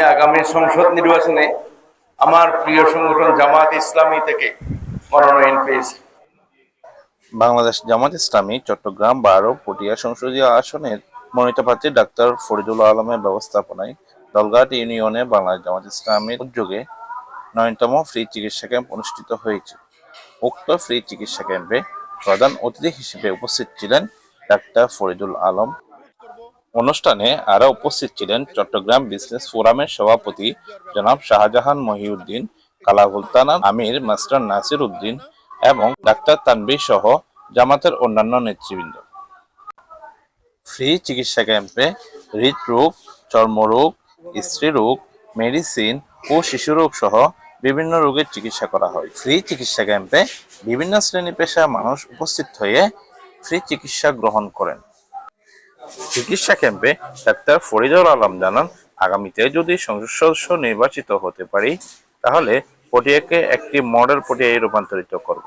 আমি আগামী সংসদ নির্বাচনে আমার প্রিয় সংগঠন জামাত ইসলামী থেকে মনোনয়ন পেয়েছি বাংলাদেশ জামাত ইসলামী, চট্টগ্রাম, বারো, পটিয়া সংসদীয় আসনের মনোনীত প্রার্থী ডাক্তার ফরিদুল আলমের ব্যবস্থাপনায় দলঘাট ইউনিয়নে বাংলাদেশ জামাত ইসলামীর উদ্যোগে নয়নতম ফ্রি চিকিৎসা ক্যাম্প অনুষ্ঠিত হয়েছে। উক্ত ফ্রি চিকিৎসা ক্যাম্পে প্রধান অতিথি হিসেবে উপস্থিত ছিলেন ডাক্তার ফরিদুল আলম অনুষ্ঠানে আরও উপস্থিত ছিলেন চট্টগ্রাম বিজনেস ফোরামের সভাপতি জনাব শাহজাহান মহিউদ্দিন কালাগুলতানা আমির, মাস্টার নাসির উদ্দিন এবং ডাক্তার তানবীর সহ জামাতের অন্যান্য নেতৃবৃন্দ। ফ্রি চিকিৎসা ক্যাম্পে হৃদরোগ, চর্মরোগ, স্ত্রীরোগ, মেডিসিন ও শিশুরোগ সহ বিভিন্ন রোগের চিকিৎসা করা হয়। ফ্রি চিকিৎসা ক্যাম্পে বিভিন্ন শ্রেণি পেশার মানুষ উপস্থিত হয়ে ফ্রি চিকিৎসা গ্রহণ করেন। চিকিৎসা ক্যাম্পে ডাক্তার ফরিদুল আলম জানান, আগামীতে যদি সংসদ সদস্য নির্বাচিত হতে পারি, তাহলে পটিয়াকে একটি মডেল পটিয়ায় রূপান্তরিত করব।